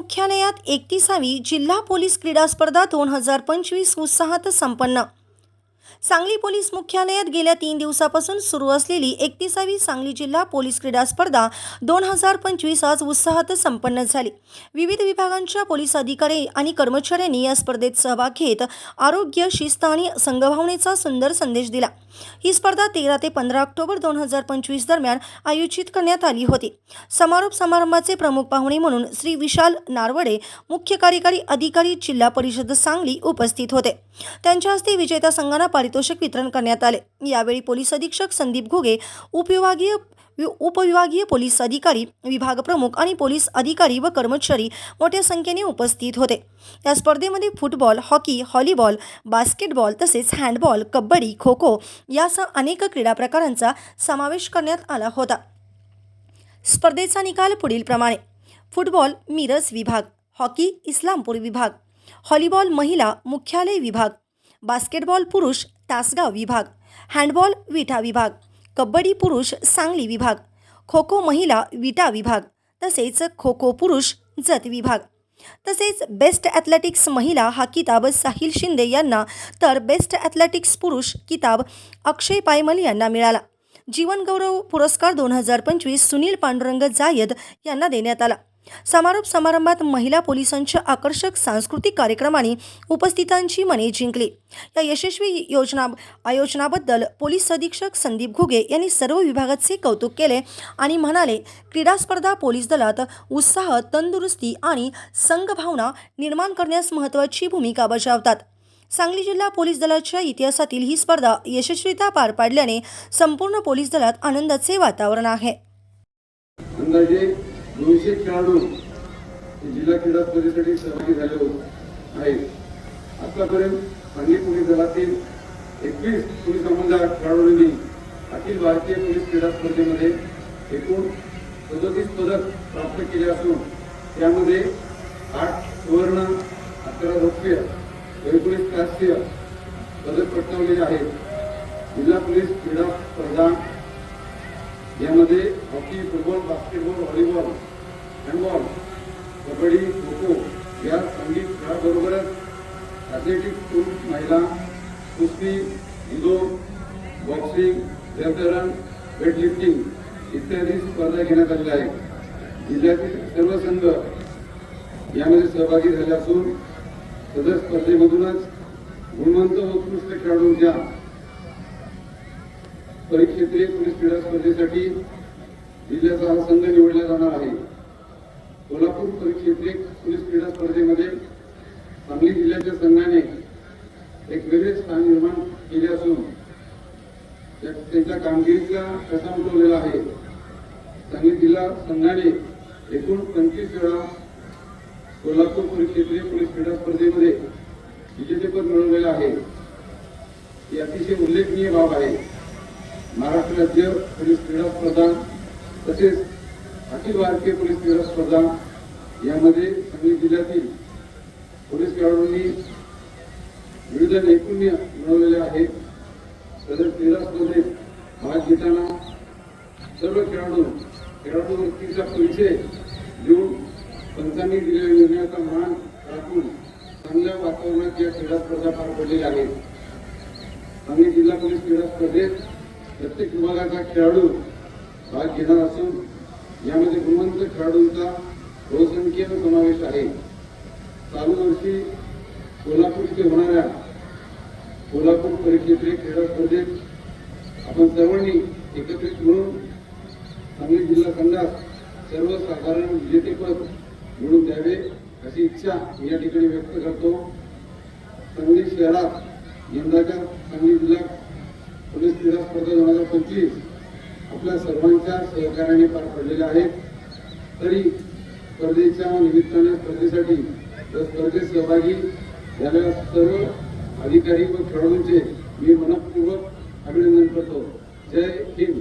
मुख्यालयात एकतीसावी जिल्हा पोलीस क्रीडा स्पर्धा दोन हजार पंचवीस उत्साहात संपन्न. सांगली पोलीस मुख्यालयात गेल्या तीन दिवसापासून सुरू असलेली एकतीसावी सांगली जिल्हा पोलीस क्रीडा स्पर्धा दोन हजार पंचवीस आज उत्साहात संपन्न झाली. विविध विभागांच्या पोलीस अधिकारी आणि कर्मचाऱ्यांनी या स्पर्धेत सहभाग घेत आरोग्य शिस्त आणि संघभावनेचा सुंदर संदेश दिला. ही स्पर्धा तेरा ते पंधरा ऑक्टोबर दोन हजार पंचवीस दरम्यान आयोजित करण्यात आली होती. समारोप समारंभाचे प्रमुख पाहुणे म्हणून श्री विशाल नारवडे मुख्य कार्यकारी अधिकारी जिल्हा परिषद सांगली उपस्थित होते. त्यांच्या हस्ते विजेत्या संघांना पारितोषिक वितरण करण्यात आले. यावेळी पोलीस अधीक्षक संदीप घुगे उपविभागीय वि- उपविभागीय पोलीस अधिकारी विभाग प्रमुख आणि पोलीस अधिकारी व कर्मचारी मोठ्या संख्येने उपस्थित होते. या स्पर्धेमध्ये फुटबॉल हॉकी हॉलीबॉल बास्केटबॉल तसेच हँडबॉल कबड्डी खो खो यासह अनेक क्रीडा प्रकारांचा समावेश करण्यात आला होता. स्पर्धेचा निकाल पुढीलप्रमाणे फुटबॉल मिरज विभाग हॉकी इस्लामपूर विभाग हॉलीबॉल महिला मुख्यालय विभाग बास्केटबॉल पुरुष तासगाव विभाग. हँडबॉल विटा विभाग. कबड्डी पुरुष सांगली विभाग. खो खो महिला विटा विभाग. तसेच खो खो पुरुष जत विभाग. तसेच बेस्ट ॲथलेटिक्स महिला हा किताब साहिल शिंदे यांना तर बेस्ट ॲथलेटिक्स पुरुष किताब अक्षय पायमल यांना मिळाला. जीवनगौरव पुरस्कार दोन हजार पंचवीस सुनील पांडुरंग जायद यांना देण्यात आला. समारोप समारंभात महिला पोलिसांच्या आकर्षक सांस्कृतिक कार्यक्रमाने उपस्थितांची मने जिंकली. या यशस्वी योजना आयोजनाबद्दल पोलीस अधीक्षक संदीप घुगे यांनी सर्व विभागाचे कौतुक केले आणि म्हणाले क्रीडा स्पर्धा पोलीस दलात उत्साह तंदुरुस्ती आणि संघभावना निर्माण करण्यास महत्त्वाची भूमिका बजावतात. सांगली जिल्हा पोलीस दलाच्या इतिहासातील ही स्पर्धा यशस्वीता पार पाडल्याने संपूर्ण पोलीस दलात आनंदाचे वातावरण आहे. दोनशे खेळाडू जिल्हा क्रीडा स्पर्धेसाठी सहभागी झाले आहेत आतापर्यंत सांगली पोलीस दलातील एकवीस पोलीस अंमलदार खेळाडूंनी अखिल भारतीय पोलीस क्रीडा स्पर्धेमध्ये एकूण सदतीस पदक प्राप्त केले असून त्यामध्ये आठ सुवर्ण अकरा रौप्य एकोणीस कांस्य पदक पटकावलेले आहेत. जिल्हा पोलीस क्रीडा स्पर्धा यामध्ये hockey football basketball volleyball handball kabaddi kho kho या संगीत खेळाबरोबरच ॲथलेटिक पुरुष महिला कुस्ती जुदो बॉक्सिंग जलतरण वेटलिफ्टिंग इत्यादी स्पर्धा घेण्यात आलेल्या आहेत. जिल्ह्यातील सर्व संघ यामध्ये सहभागी झाले असून सदर स्पर्धेमधूनच गुणवंत व उत्कृष्ट खेळाडूंच्या परिक्षेत्रीय पोलीस क्रीडा स्पर्धेसाठी जिल्ह्याचा हा संघ निवडला जाणार आहे. कोल्हापूर परिक्षेत्रीय पोलीस क्रीडा स्पर्धेमध्ये सांगली जिल्ह्याच्या संघाने एक वेगळे स्थान निर्माण केले असून त्या- त्यांच्या कामगिरीचा ठसा उठवलेला आहे. सांगली जिल्हा संघाने एकूण पंचवीस वेळा कोल्हापूर परिक्षेत्रीय पोलीस क्रीडा स्पर्धेमध्ये विजेतेपद मिळवलेलं आहे. ही अतिशय उल्लेखनीय बाब आहे. महाराष्ट्र राज्य पोलीस क्रीडा स्पर्धा तसेच अखिल भारतीय पोलीस क्रीडा स्पर्धा यामध्ये सांगली जिल्ह्यातील पोलीस खेळाडूंनी विविध नैपुण्य मिळवलेले आहे सदर क्रीडा स्पर्धेत भाग घेताना सर्व खेळाडू खेळाडू व्यक्तीचा परिचय देऊन पंचांनी दिलेल्या निर्णयाचा मान राखून चांगल्या वातावरणात या क्रीडा स्पर्धा पार पडलेल्या आहेत. सांगली जिल्हा पोलीस क्रीडा स्पर्धेत प्रत्येक विभागाचा खेळाडू भाग घेणार असून यामध्ये गुणवंत खेळाडूंचा बहुसंख्येनं समावेश आहे. चालू वर्षी कोल्हापूर इथे होणाऱ्या कोल्हापूर परिषदेतील क्रीडा स्पर्धेत आपण सर्वांनी एकत्रित म्हणून सांगली जिल्हा संघात सर्वसाधारण विजेतेपद मिळून द्यावे अशी इच्छा मी या ठिकाणी व्यक्त करतो. सांगली शहरात यंदाच्या सांगली जिल्हा पोलीस क्रीडा स्पर्धा दोन हजार पंचवीस आपल्या सर्वांच्या सहकार्याने पार पडलेल्या आहेत. तरी स्पर्धेच्या निमित्ताने स्पर्धेसाठी या स्पर्धेत सहभागी झालेल्या सर्व अधिकारी व खेळाडूंचे मी मनपूर्वक अभिनंदन करतो. जय हिंद.